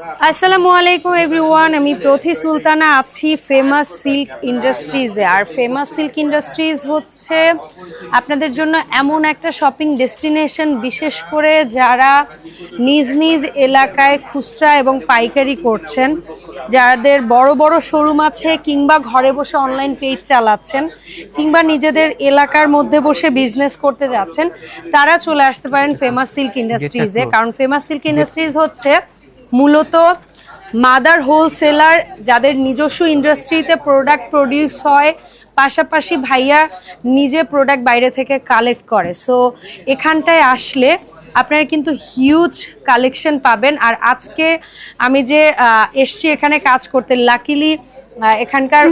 আসসালামু আলাইকুম এভরিওয়ান আমি প্রথি সুলতানা আছি ফেমাস সিল্ক ইন্ডাস্ট্রিজে আর ফেমাস সিল্ক ইন্ডাস্ট্রিজ হচ্ছে আপনাদের জন্য এমন একটা শপিং ডেস্টিনেশন বিশেষ করে যারা নিজ নিজ এলাকায় খুচরা এবং পাইকারি করছেন যাদের বড় বড় শোরুম আছে কিংবা ঘরে বসে অনলাইন পেজ চালাচ্ছেন কিংবা নিজেদের এলাকার মধ্যে বসে বিজনেস করতে যাচ্ছেন তারা চলে আসতে পারেন ফেমাস সিল্ক ইন্ডাস্ট্রিজে কারণ ফেমাস সিল্ক ইন্ডাস্ট্রিজ হচ্ছে মূলত মাদার হোলসেলার যাদের নিজস্ব ইন্ডাস্ট্রিতে প্রোডাক্ট প্রডিউস হয়, পাশাপাশি ভাইয়া নিজে প্রোডাক্ট বাইরে থেকে কালেক্ট করে। সো এখানটায় আসলে আপনারা কিন্তু হিউজ কালেকশন পাবেন। আর আজকে আমি যে এসছি এখানে কাজ করতে লাকিলি এখানকার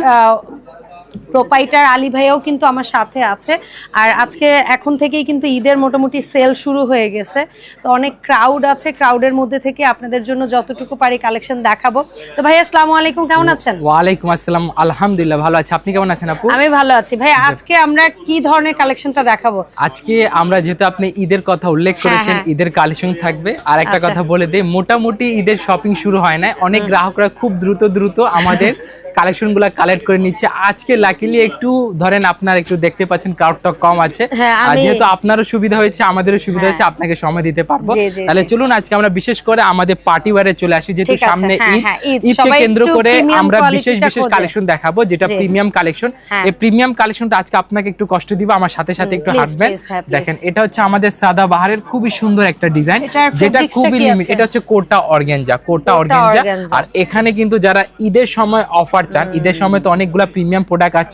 প্রোপাইটার আলী ভাইয়াও কিন্তু আমার সাথে আছে। আর আজকে এখন থেকেই কিন্তু ঈদের মোটামুটি সেল শুরু হয়ে গেছে। তো অনেক ক্রাউড আছে ক্রাউডের মধ্যে থেকে আপনাদের জন্য যতটুকু পারি কালেকশন দেখাবো। তো ভাই আসসালামু আলাইকুম কেমন আছেন? ওয়ালাইকুম আসসালাম আলহামদুলিল্লাহ ভালো আছি। আপনি কেমন আছেন আপু? আমি ভালো আছি। ভাই আজকে আমরা কি ধরনের কালেকশনটা দেখাবো? আজকে আমরা যেহেতু আপনি ঈদের কথা উল্লেখ হ্যাঁ, করেছেন হ্যাঁ। ঈদের কালেকশন থাকবে। আর একটা আচ্ছা। কথা বলে দেই মোটামুটি ঈদের শপিং শুরু হয় না অনেক গ্রাহকরা খুব দ্রুত দ্রুত আমাদের কালেকশনগুলা কালেক্ট করে নিচ্ছে। আজকে লাকিলি একটু ধরেন আপনার একটু দেখতে পাচ্ছেন ক্রাউডটা কম আছে। হ্যাঁ, আর যেহেতু আপনারও সুবিধা হয়েছে আমাদেরও সুবিধা হ্যাঁ। হয়েছে আপনাকে সময় দিতে পারব। তাহলে চলুন আজকে আমরা বিশেষ করে আমাদের পার্টি ওয়ারে চলে আসি যেহেতু সামনে হ্যাঁ, ঈদ। হ্যাঁ, ঈদকে কেন্দ্র করে আমরা বিশেষ বিশেষ কালেকশন দেখাবো যেটা প্রিমিয়াম কালেকশন হ্যাঁ। এই প্রিমিয়াম কালেকশনটা আজকে আপনাকে একটু কষ্ট দিব আমার সাথে সাথে একটু হাঁটবেন হ্যাঁ। দেখেন এটা হচ্ছে আমাদের সাদা বাহারের খুবই সুন্দর একটা ডিজাইন যেটা খুবই লিমিট এটা হচ্ছে কোটা অর্গেনজা কোটা অর্গেনজা। আর এখানে কিন্তু যারা ঈদের সময় অফার চান ঈদের সময় তো অনেকগুলা প্রিমিয়াম প্রোডাক্ট আছে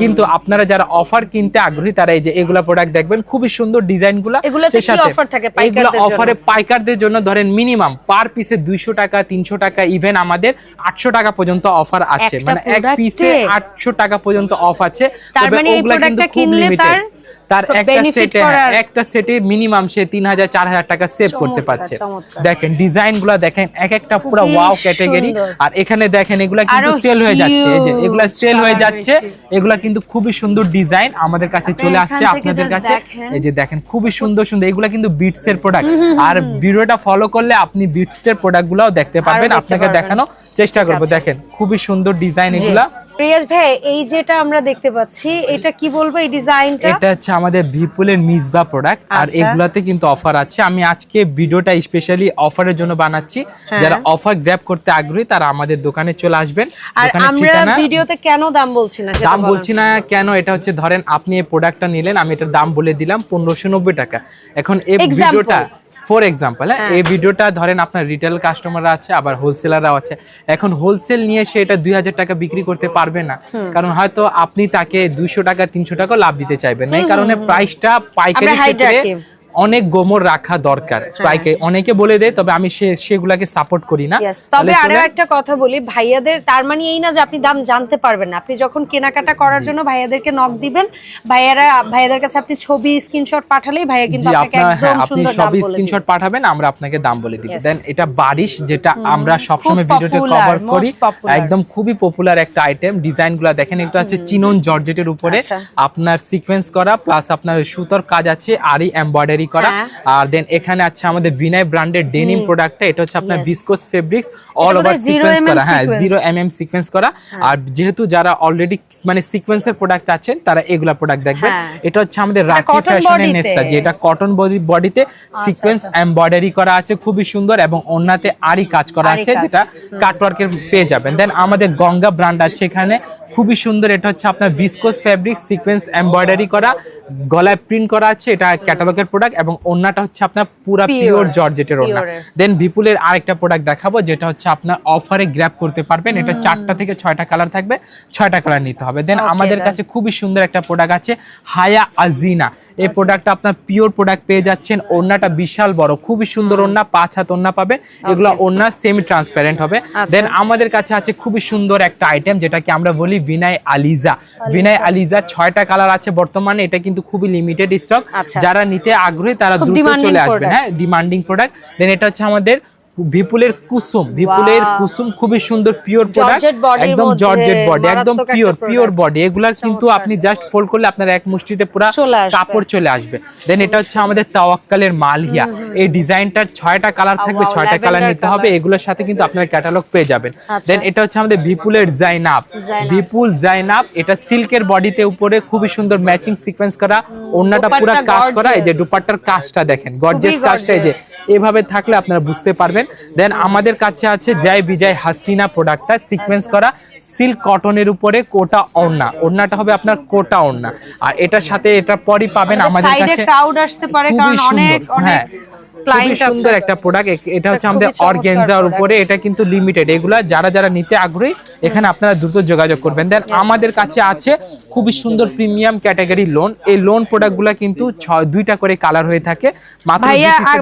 কিন্তু আপনারা যারা অফার কিনতে আগ্রহী তারা এই যে এগুলা প্রোডাক্ট দেখবেন খুবই সুন্দর ডিজাইনগুলা কি offer থাকে এগুলো? অফারে পাইকারদের জন্য ধরেন মিনিমাম পার পিসে দুইশো টাকা তিনশো টাকা ইভেন আমাদের আটশো টাকা পর্যন্ত অফার আছে। মানে এক? পিসে আটশো টাকা পর্যন্ত অফ আছে। তার মানে এই প্রোডাক্টটা কিনলে তার তার একটা সেটে একটা সেটে মিনিমাম সে তিন হাজার চার হাজার টাকা সেভ করতে পারছে। দেখেন ডিজাইনগুলা দেখেন এক একটা পুরো ওয়াও ক্যাটাগরি। আর এখানে দেখেন এগুলা কিন্তু সেল হয়ে যাচ্ছে। এই যে এগুলা সেল হয়ে যাচ্ছে। এগুলা কিন্তু খুবই সুন্দর ডিজাইন আমাদের কাছে চলে আসছে আপনাদের কাছে। এই যে দেখেন খুবই সুন্দর সুন্দর। এগুলা কিন্তু বিটস এর প্রোডাক্ট আর ভিডিওটা ফলো করলে আপনি বিটস এর প্রোডাক্ট গুলাও দেখতে পারবেন। আপনাকে দেখানো চেষ্টা করব। দেখেন খুবই সুন্দর ডিজাইন এগুলা। প্রিয়াস ভাই এই যেটা আমরা দেখতে পাচ্ছি এটা কি বলব এই ডিজাইনটা? এটা হচ্ছে আমাদের ভিপুলের মিসবা প্রোডাক্ট আর আচ্ছা। এগুলাতে কিন্তু অফার আছে। আমি আজকে ভিডিওটা স্পেশালি অফারের জন্য বানাচ্ছি। হ্যাঁ। যারা অফার গ্র্যাব করতে আগ্রহী তারা আমাদের দোকানে চলে আসবেন। আর আমরা ভিডিওতে কেন দাম বলছি না দাম বলছি না কেন এটা হচ্ছে ধরেন আপনি এই প্রোডাক্টটা নিলেন আমি এটার দাম বলে দিলাম পনেরোশো নব্বই টাকা। এখন এই ভিডিওটা ফর এক্সাম্পল হ্যাঁ হ্যাঁ। এই ভিডিওটা ধরেন আপনার রিটেল কাস্টমাররা আছে আবার হোলসেলাররাও আছে। এখন হোলসেল নিয়ে সে এটা দুই হাজার টাকা বিক্রি করতে পারবে না। কারণ হয়তো আপনি তাকে দুইশো টাকা তিনশো টাকা লাভ দিতে চাইবেন না। এই কারণে প্রাইসটা পাইকারি ক্ষেত্রে। অনেক গোমর রাখা দরকার। হ্যাঁ। অনেকে বলে দেয় তবে আমি সে সেগুলাকে সাপোর্ট করি না। তবে আরও একটা কথা বলি ভাইয়াদের তার মানে এই না যে আপনি দাম জানতে পারবেন না। আপনি যখন কেনাকাটা করার জন্য ভাইয়াদেরকে নক দিবেন ভাইয়ারা ভাইয়াদের কাছে আপনি ছবি স্ক্রিনশট পাঠালেই ভাইয়া কিন্তু আপনাকে হ্যাঁ একদম আপনি সুন্দর দাম বলে স্ক্রিনশট পাঠাবেন আমরা আপনাকে দাম বলে দিব। দেন এটা বারিশ যেটা আমরা সবসময় ভিডিওতে কভার করি একদম খুবই পপুলার একটা আইটেম ডিজাইনগুলো দেখেন এটা হচ্ছে চিনন জর্জেটের উপরে আচ্ছা। আপনার সিকোয়েন্স করা প্লাস আপনার সুতোর কাজ আছে আর আরই এমব্রয়ডারি করা। হ্যাঁ। আর দেন এখানে আছে আমাদের বিনয় ব্র্যান্ডের ডেনিম প্রোডাক্টটা এটা হচ্ছে আপনার viscose fabrics all over sequence করা। হ্যাঁ। জিরো এম এম সিকোয়েন্স করা। আর যেহেতু যারা অলরেডি মানে সিকোয়েন্সের প্রোডাক্ট আছেন তারা এগুলা প্রোডাক্ট দেখবেন। হ্যাঁ। এটা হচ্ছে আমাদের রাখি ফ্যাশনের। নেস্তা যেটা কটন বডি বডিতে সিকোয়েন্স এমব্রয়ডারি করা আছে খুবই সুন্দর এবং ওন্নাতে আরই কাজ করা আছে। যেটা কাটওয়ার্কের পেয়ে যাবেন। দেন আমাদের গঙ্গা ব্র্যান্ড আছে এখানে। খুবই সুন্দর এটা হচ্ছে আপনার ভিসকোস ফ্যাব্রিক সিকোয়েন্স এমব্রয়ডারি করা। গলায় প্রিন্ট করা আছে এটা ক্যাটালগের প্রোডাক্ট এবং ওন্নাটা হচ্ছে আপনার পুরা পিওর জর্জেটের ওন্না দেন বিপুলের আরেকটা প্রোডাক্ট দেখাবো যেটা হচ্ছে আপনার অফারে গ্র্যাব করতে পারবেন। এটা চারটা থেকে ছয়টা কালার থাকবে ছয়টা কালার নিতে হবে। দেন আমাদের কাছে খুবই সুন্দর একটা প্রোডাক্ট আছে হায়া আজিনা এই প্রোডাক্টটা আপনার পিওর প্রোডাক্ট পেয়ে যাচ্ছেন। ওন্নাটা বিশাল বড় খুবই সুন্দর ওন্না পাঁচ হাত ওন্না পাবেন এগুলো ওন্না সেমি ট্রান্সপারেন্ট হবে। আচ্ছা। দেন আমাদের কাছে আছে খুবই সুন্দর একটা আইটেম যেটাকে আমরা বলি বিনাই আলিজা বিনাই আলিজা ছয়টা কালার আছে বর্তমানে এটা কিন্তু খুবই লিমিটেড স্টক আচ্ছা। যারা নিতে আগ্রহী তারা দ্রুত চলে আসবেন। হ্যাঁ ডিমান্ডিং প্রোডাক্ট দেন এটা হচ্ছে আমাদের বিপুলের কুসুম Wow. কুসুম খুবই সুন্দর পিওর প্রোডাক্ট একদম জর্জেট বডি একদম পিওর পিওর বডি এগুলা কিন্তু আপনি জাস্ট ফোল্ড করলে আপনার এক মুষ্টিতে পুরো কাপড় চলে আসবে। দেন এটা হচ্ছে আমাদের তাওয়াক্কালের মালহিয়া। এই ডিজাইনটার ছয়টা কালার থাকবে ছয়টা কালার নিতে হবে। এগুলোর সাথে কিন্তু আপনার ক্যাটালগ পেয়ে যাবেন। আচ্ছা। দেন এটা হচ্ছে আমাদের বিপুলের জাইনাব জাইনাব। বিপুল জাইনাব এটা সিল্কের বডিতে উপরে খুবই সুন্দর ম্যাচিং সিকোয়েন্স করা। ওন্নাটা পুরো কাজ করা এই যে দুপাট্টার কাজটা দেখেন গর্জিয়াস খুবই কাজটা এই যে এভাবে থাকলে আপনারা বুঝতে পারবেন। দেন। আমাদের কাছে আছে জয় বিজয় হাসিনা প্রোডাক্টটা সিকোয়েন্স করা সিল্ক কটনের উপরে কোটা ওড়না। ওড়নাটা হবে আপনার কোটা ওড়না। আর এটার সাথে এটা পরই পাবেন আমাদের সাইডে কাছে ক্রাউড আসতে পারে কারণ অনেক অনেক হ্যাঁ। খুবই সুন্দর একটা প্রোডাক্ট এটা হচ্ছে আমাদের অর্গেনজার উপরে। এটা কিন্তু লিমিটেড এগুলা যারা যারা নিতে আগ্রহী এখানে আপনারা দ্রুত যোগাযোগ করবেন। দেন আমাদের কাছে আছে খুবই সুন্দর প্রিমিয়াম ক্যাটাগরি লোন এই লোন প্রোডাক্টগুলো কিন্তু দুইটা করে কালার হয়ে থাকে।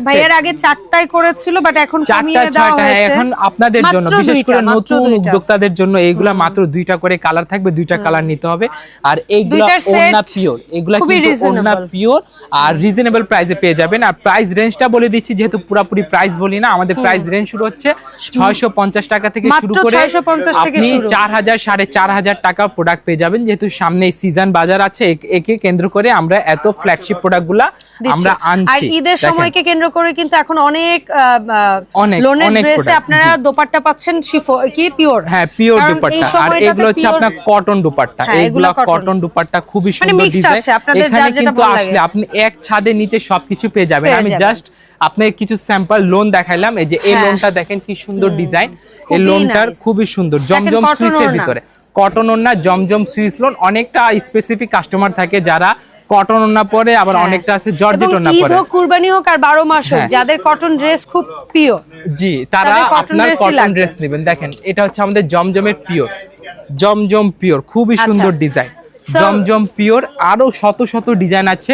ভাইয়ার আগে চারটায় করেছিল বাট এখন চারটা ছয়টা হ্যাঁ, এখন আপনাদের জন্য বিশেষ করে নতুন উদ্যোক্তাদের জন্য এইগুলা মাত্র দুইটা করে কালার থাকবে দুইটা কালার নিতে হবে। আর এইগুলা ওন্না পিওর এগুলা কিন্তু ওন্না পিওর আর রিজনেবল প্রাইসে পেয়ে যাবেন। আর প্রাইস রেঞ্জটা বলে দিচ্ছি যেহেতু পুরোপুরি প্রাইস বলি না আমাদের প্রাইস রেঞ্জ শুরু হচ্ছে ছয়শো পঞ্চাশ টাকা থেকে শুরু করে 650 থেকে আপনি শুরু। চার হাজার সাড়ে চার হাজার টাকা প্রোডাক্ট পেয়ে যাবেন। যেহেতু সামনে সিজন বাজার আছে একে কেন্দ্র করে আমরা এত ফ্ল্যাগশিপ প্রোডাক্টগুলা। আমরা আর আনছি ঈদের সময়কে কেন্দ্র করে কিন্তু এখন অনেক অনেক, লোনের ড্রেসে আপনারা দোপাট্টা পাচ্ছেন শিফো কি? পিওর হ্যাঁ পিওর দুপাট্টা। আর এগুলো হচ্ছে আপনার কটন দুপাট্টা। হ্যাঁ, এগুলো এগুলো কটন দুপাট্টা খুবই মানে সুন্দর ডিজাইন এখানে কিন্তু আসলে আপনি এক ছাদের নিচে সবকিছু পেয়ে যাবেন। আমি জাস্ট আপনাকে কিছু স্যাম্পল লোন দেখাইলাম। এই যে এই হ্যাঁ। লোনটা দেখেন কি সুন্দর ডিজাইন এই লোনটার খুবই সুন্দর। জমজম সুইসের ভিতরে। কটন ওড়না জমজম সুইস লোন অনেকটা স্পেসিফিক কাস্টমার থাকে যারা কটন ওড়না পরে আবার হ্যাঁ। অনেকটা আছে জর্জেট ঈদ পরে। কুরবানি হোক আর বারো মাস হোক হ্যাঁ। যাদের কটন ড্রেস খুব প্রিয় জি তারা আপনার কটন ড্রেস নেবেন। দেখেন এটা হচ্ছে আমাদের জমজমের পিওর জমজম পিওর খুবই আচ্ছা। সুন্দর ডিজাইন জমজম পিওর আরও শত শত ডিজাইন আছে।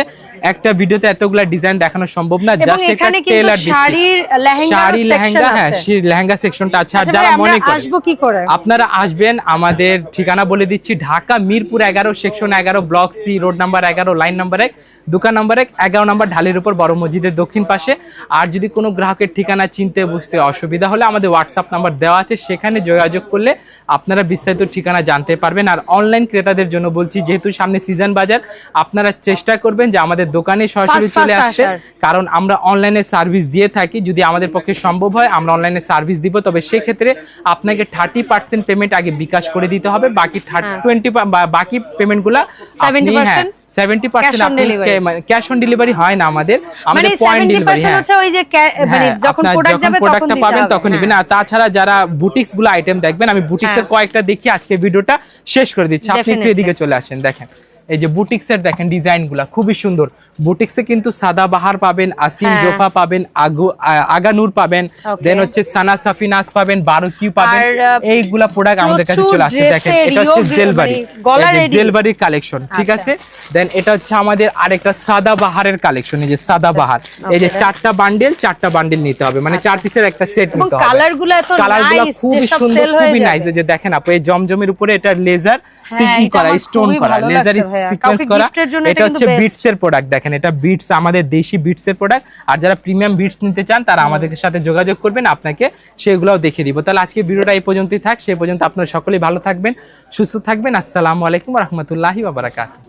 একটা ভিডিওতে এতগুলা ডিজাইন দেখানো সম্ভব না জাস্ট একটা টেলার শাড়ির লেহেঙ্গা শাড়ি লেহেঙ্গা হ্যাঁ। লেহেঙ্গা সেকশনটা আছে। আর আচ্ছা যারা মনে করে আসব কি করে? আপনারা আসবেন আমাদের ঠিকানা বলে দিচ্ছি ঢাকা মিরপুর এগারো সেকশন এগারো ব্লক সি রোড নাম্বার এগারো লাইন নাম্বার এক দোকান নাম্বার এক এগারো নাম্বার ঢালের উপর বড় মসজিদের দক্ষিণ পাশে। আর যদি কোনো গ্রাহকের ঠিকানা চিনতে বুঝতে অসুবিধা হলে আমাদের হোয়াটসঅ্যাপ নাম্বার দেওয়া আছে সেখানে যোগাযোগ করলে আপনারা বিস্তারিত ঠিকানা জানতে পারবেন। আর অনলাইন ক্রেতাদের জন্য বলছি যেহেতু সামনে সিজন বাজার আপনারা চেষ্টা করবেন যে আমাদের দোকানে সরাসরি চলে আসতে। কারণ আমরা অনলাইনে সার্ভিস দিয়ে থাকি। যদি আমাদের পক্ষে সম্ভব হয় আমরা অনলাইনে সার্ভিস দিব। তবে সেক্ষেত্রে আপনাকে থার্টি পার্সেন্ট পেমেন্ট আগে বিকাশ করে দিতে হবে। বাকি থার্টি টোয়েন্টি বাকি পেমেন্টগুলো 70% সেভেন্টি পার্সেন্ট Cash on আপনি ক্যাশ অন ডেলিভারি হয় না আমাদের। মানে আমাদের পয়েন্ট ডেলিভারি হ্যাঁ হচ্ছে ওই যে মানে হ্যাঁ, যখন প্রোডাক্ট যখন যাবে তখন প্রোডাক্টটা পাবেন তখন হ্যাঁ। নেবেন আর তাছাড়া যারা বুটিক্সগুলো আইটেম দেখবেন আমি বুটিক্স এর হ্যাঁ। কয়েকটা দেখি আজকে ভিডিওটা শেষ করে দিচ্ছি। আপনি একটু এদিকে চলে আসেন দেখেন। এই যে বুটিক্স এর দেখেন ডিজাইনগুলা খুবই সুন্দর। বুটিক্সে কিন্তু সাদা বাহার পাবেন আসিম হ্যাঁ। জোফা পাবেন আগু আগানুর পাবেন দেন হচ্ছে সানা সাফিনাস পাবেন বারো কিউ পাবেন এইগুলা প্রোডাক্ট আমাদের কাছে চলে আসছে দেখেন এটা হচ্ছে জেলবাড়ি। জেলবাড়ির কালেকশন ঠিক আচ্ছা। আছে? দেন এটা হচ্ছে আমাদের আরেকটা সাদা বাহারের কালেকশন এই যে সাদা বাহার। এই যে চারটা বান্ডেল চারটা বান্ডেল নিতে হবে মানে চার পিসের একটা সেট নিতে হবে। কালারগুলো এত কালারগুলো খুবই সুন্দর খুবই নাইস যে দেখেন আপু এই জমজমের উপরে এটা লেজার সিকি করা স্টোন করা লেজার। সিকোয়েন্স কাউকে করা। এটা হচ্ছে বিটস এর প্রোডাক্ট দেখেন এটা বিটস আমাদের দেশি বিটস এর প্রোডাক্ট আর যারা প্রিমিয়াম বিটস নিতে চান তারা আমাদের সাথে যোগাযোগ করবেন আপনাকে সেগুলোও দেখিয়ে দিব। তাহলে আজকে ভিডিওটা এই পর্যন্তই থাক সে পর্যন্ত আপনারা সকলেই ভালো থাকবেন সুস্থ থাকবেন। আসসালামু আলাইকুম রহমতুল্লাহি বাবারাকাতুহ